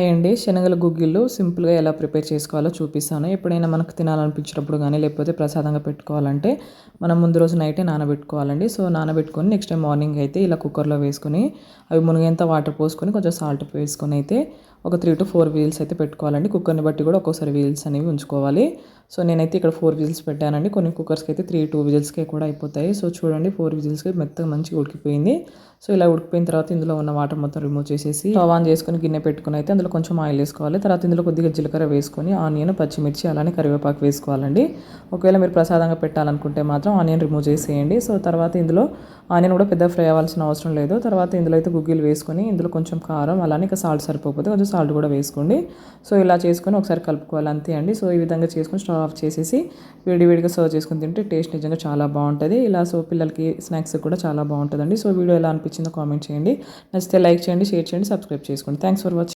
అండి శనగల గుగ్గిళ్ళు సింపుల్గా ఎలా ప్రిపేర్ చేసుకోవాలో చూపిస్తాను. ఎప్పుడైనా మనకు తినాలనిపించినప్పుడు కానీ లేకపోతే ప్రసాదంగా పెట్టుకోవాలంటే మనం ముందు రోజు నైటే నానబెట్టుకోవాలండి. సో నానబెట్టుకొని నెక్స్ట్ టైం మార్నింగ్ అయితే ఇలా కుక్కర్లో వేసుకొని అవి మునిగేంత వాటర్ పోసుకొని కొంచెం సాల్ట్ వేసుకొని అయితే ఒక త్రీ టు ఫోర్ వీల్స్ అయితే పెట్టుకోవాలండి. కుక్కర్ని బట్టి కూడా ఒక్కోసారి వీల్స్ అనేవి ఉంచుకోవాలి. సో నేనైతే ఇక్కడ ఫోర్ విజిల్స్ పెట్టానండి. కొన్ని కుక్కర్స్కి అయితే త్రీ టూ విజిల్స్కే కూడా అయిపోతాయి. సో చూడండి ఫోర్ విజిల్స్కి మెత్తగా మంచిగా ఉడికిపోయింది. సో ఇలా ఉడికిపోయిన తర్వాత ఇందులో ఉన్న వాటర్ మొత్తం రిమూవ్ చేసేసి స్టవ్ ఆన్ చేసుకొని గిన్నె పెట్టుకుని అయితే అందులో కొంచెం ఆయిల్ వేసుకోవాలి. తర్వాత ఇందులో కొద్దిగా జీలకర్ర వేసుకొని ఆనియన్ పచ్చిమిర్చి అలానే కరివేపాకు వేసుకోవాలండి. ఒకవేళ మీరు ప్రసాదంగా పెట్టాలనుకుంటే మాత్రం ఆనియన్ రిమూవ్ చేసేయండి. సో తర్వాత ఇందులో ఆనియన్ కూడా పెద్ద ఫ్రై అవ్వాల్సిన అవసరం లేదు. తర్వాత ఇందులో అయితే గుగ్గిలు వేసుకొని ఇందులో కొంచెం కారం అలానే ఇక సాల్ట్ సరిపోతే కొంచెం సాల్ట్ కూడా వేసుకోండి. సో ఇలా చేసుకొని ఒకసారి కలుపుకోవాలి అంతే అండి. సో ఈ విధంగా చేసుకొని స్టవ్ ఆఫ్ చేసేసి వేడివేడిగా సర్వ్ చేసుకుని తింటే టేస్ట్ నిజంగా చాలా బాగుంటుంది. ఇలా సో పిల్లలకి స్నాక్స్ కూడా చాలా బాగుంటుందండి. సో వీడియో ఎలా అనిపించిందో కామెంట్ చేయండి. నచ్చితే లైక్ చేయండి షేర్ చేయండి సబ్స్క్రైబ్ చేసుకోండి. Thanks for watching